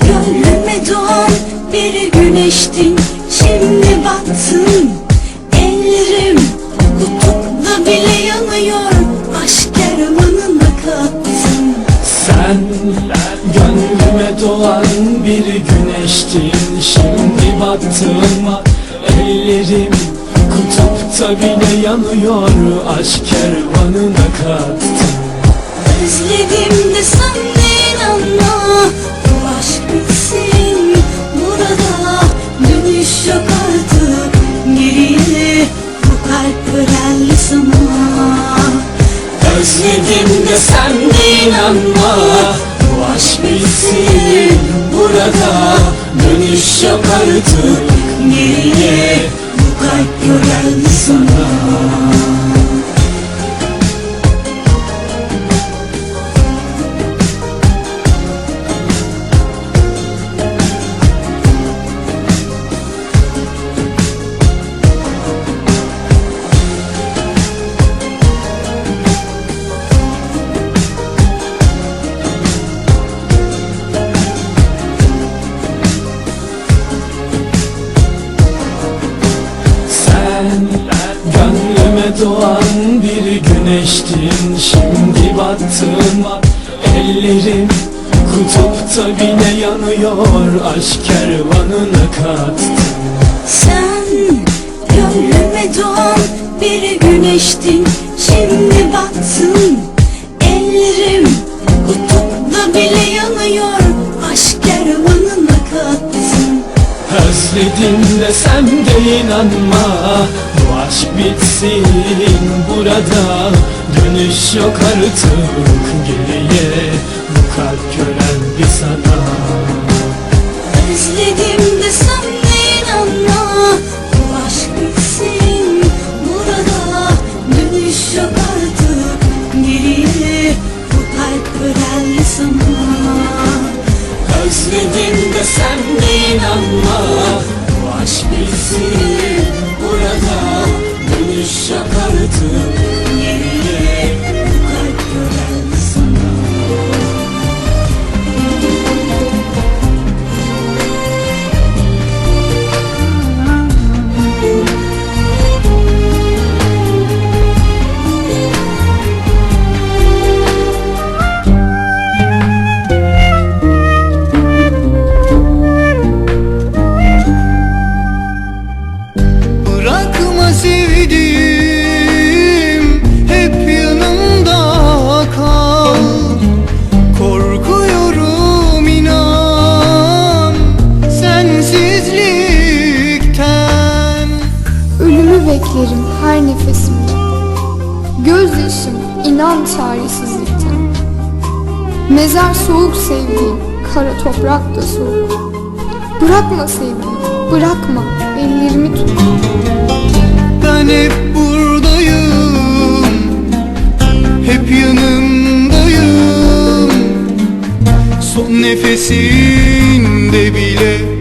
Gönlüme doğan bir güneştin Şimdi battın gönlüme doğan bir güneştin. Şimdi baktığıma ellerim kutupta bile yanıyor. Aşk kervanına kattın Özledim de sen inanma Özledim de sen de inanma. Bu aşk bitsin burada. Dönüş yok artık Geriye bu kalp köreldi sana gönlüme doğan bir güneştin Şimdi battığıma ellerim kutupta bile yanıyor. Aşk kervanına kattın Sen gönlüme doğan bir güneştin Şimdi battın ellerim kutupta bile yanıyor. Aşk kervanına kattın Özledim de sen de inanma bitsin burada. Dönüş yok artık geriye Bu kalp köreldi sana. Özledim de sen de inanma Bu aşk bitsin burada. Dönüş yok artık geriye Bu kalp köreldi sana. Özledim de sen de inanma beklerim her nefesimde. Gözyaşım inan çaresizlikten. Mezar soğuk sevdiğim Kara toprak da soğuk. Bırakma sevdiğim Bırakma ellerimi tut. Ben hep buradayım Hep yanındayım Son nefesinde bile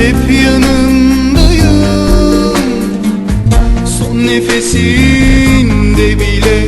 Hep yanındayım. Son nefesinde bile